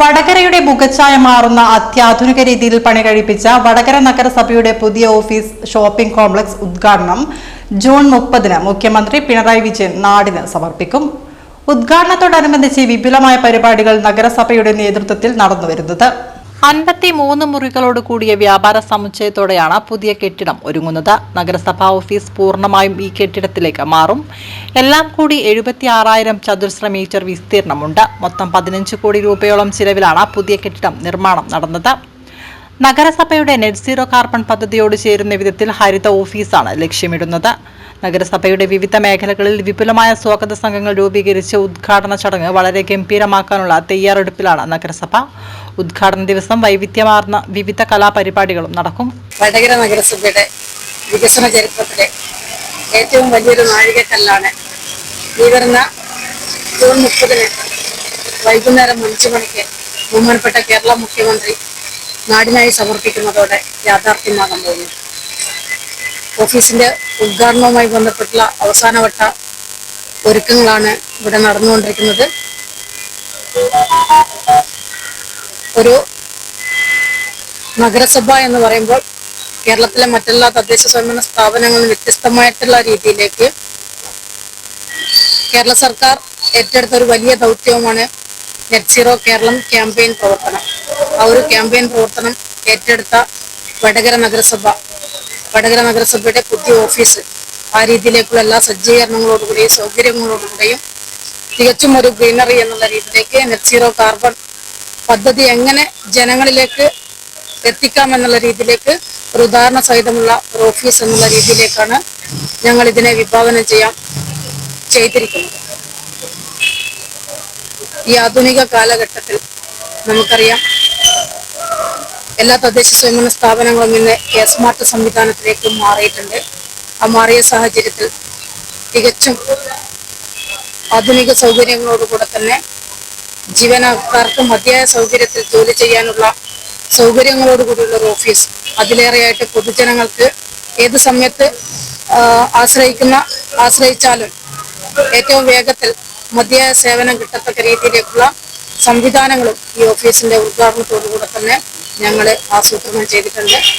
വടകരയുടെ മുഖച്ഛായ മാറുന്ന അത്യാധുനിക രീതിയിൽ പണി കഴിപ്പിച്ച വടകര നഗരസഭയുടെ പുതിയ ഓഫീസ് ഷോപ്പിംഗ് കോംപ്ലക്സ് ഉദ്ഘാടനം ജൂൺ മുപ്പതിന് മുഖ്യമന്ത്രി പിണറായി വിജയൻ നാടിന് സമർപ്പിക്കും. ഉദ്ഘാടനത്തോടനുബന്ധിച്ച് വിപുലമായ പരിപാടികൾ നഗരസഭയുടെ നേതൃത്വത്തിൽ നടന്നുവരുന്നത്. അൻപത്തി മൂന്ന് മുറികളോട് കൂടിയ വ്യാപാര സമുച്ചയത്തോടെയാണ് പുതിയ കെട്ടിടം ഒരുങ്ങുന്നത്. നഗരസഭാ ഓഫീസ് പൂർണമായും ഈ കെട്ടിടത്തിലേക്ക് മാറും. എല്ലാം കൂടി എഴുപത്തി ആറായിരം ചതുരശ്ര മീറ്റർ വിസ്തീർണമുണ്ട്. മൊത്തം പതിനഞ്ച് കോടി രൂപയോളം ചിലവിലാണ് പുതിയ കെട്ടിടം നിർമ്മാണം നടന്നത്. നഗരസഭയുടെ നെറ്റ് സീറോ കാർബൺ പദ്ധതിയോട് ചേരുന്ന വിധത്തിൽ ഹരിത ഓഫീസാണ് ലക്ഷ്യമിടുന്നത്. നഗരസഭയുടെ വിവിധ മേഖലകളിൽ വിപുലമായ സ്വാഗത സംഘങ്ങൾ രൂപീകരിച്ച് ഉദ്ഘാടന ചടങ്ങ് വളരെ ഗംഭീരമാക്കാനുള്ള തയ്യാറെടുപ്പിലാണ് നഗരസഭ. ഉദ്ഘാടന ദിവസം വൈവിധ്യമാർന്ന വിവിധ കലാപരിപാടികളും നടക്കും. വടകര നഗരസഭയുടെ വികസന ചരിത്രത്തിലെ ഏറ്റവും വലിയൊരു നാഴികക്കല്ലാണ് ഈ വരുന്ന ജൂൺ മുപ്പതിന് വൈകുന്നേരം അഞ്ചു മണിക്ക് ബഹുമാനപ്പെട്ട കേരള മുഖ്യമന്ത്രി നാടിനായി സമർപ്പിക്കുന്നതോടെ യാഥാർത്ഥ്യമാകാൻ പോകുന്നു. ഓഫീസിന്റെ ഉദ്ഘാടനവുമായി ബന്ധപ്പെട്ടുള്ള അവസാനവട്ട ഒരുക്കങ്ങളാണ് ഇവിടെ നടന്നുകൊണ്ടിരിക്കുന്നത്. ഒരു നഗരസഭ എന്ന് പറയുമ്പോൾ കേരളത്തിലെ മറ്റെല്ലാ തദ്ദേശ സ്വയംഭരണ സ്ഥാപനങ്ങളും വ്യത്യസ്തമായിട്ടുള്ള രീതിയിലേക്ക് കേരള സർക്കാർ ഏറ്റെടുത്ത ഒരു വലിയ ദൗത്യവുമാണ് നെറ്റ് സീറോ കേരളം ക്യാമ്പയിൻ പ്രവർത്തനം. ആ ഒരു ക്യാമ്പയിൻ പ്രവർത്തനം ഏറ്റെടുത്ത വടകര നഗരസഭ വടകര നഗരസഭയുടെ പുതിയ ഓഫീസ് ആ രീതിയിലേക്കുള്ള എല്ലാ സജ്ജീകരണങ്ങളോടുകൂടിയും സൗകര്യങ്ങളോടുകൂടിയും തികച്ചും ഒരു ഗ്രീനറി എന്നുള്ള രീതിയിലേക്ക് നെറ്റ് സീറോ കാർബൺ പദ്ധതി എങ്ങനെ ജനങ്ങളിലേക്ക് എത്തിക്കാം എന്നുള്ള രീതിയിലേക്ക് ഒരു ഉദാഹരണ സഹിതമുള്ള ഒരു ഓഫീസ് എന്നുള്ള രീതിയിലേക്കാണ് ഞങ്ങൾ ഇതിനെ വിഭാവനം ചെയ്യാൻ ചെയ്തിരിക്കുന്നത്. ഈ ആധുനിക കാലഘട്ടത്തിൽ നമുക്കറിയാം എല്ലാ തദ്ദേശ സ്വയംഭരണ സ്ഥാപനങ്ങളും ഇന്ന് എ സ്മാർട്ട് സംവിധാനത്തിലേക്ക് മാറിയിട്ടുണ്ട്. ആ മാറിയ സാഹചര്യത്തിൽ തികച്ചും ആധുനിക സൗകര്യങ്ങളോടുകൂടെ തന്നെ ജീവനക്കാർക്ക് മതിയായ സൗകര്യത്തിൽ ജോലി ചെയ്യാനുള്ള സൗകര്യങ്ങളോടുകൂടിയുള്ള ഒരു ഓഫീസ്. അതിലേറെയായിട്ട് പൊതുജനങ്ങൾക്ക് ഏത് സമയത്ത് ആശ്രയിക്കുന്ന ആശ്രയിച്ചാലും ഏറ്റവും വേഗത്തിൽ മതിയായ സേവനം കിട്ടത്തക്ക രീതിയിലേക്കുള്ള സംവിധാനങ്ങളും ഈ ഓഫീസിന്റെ ഉദ്ഘാടനത്തോടുകൂടെ തന്നെ ഞങ്ങൾ ആസൂത്രണം ചെയ്തിട്ടുണ്ട്.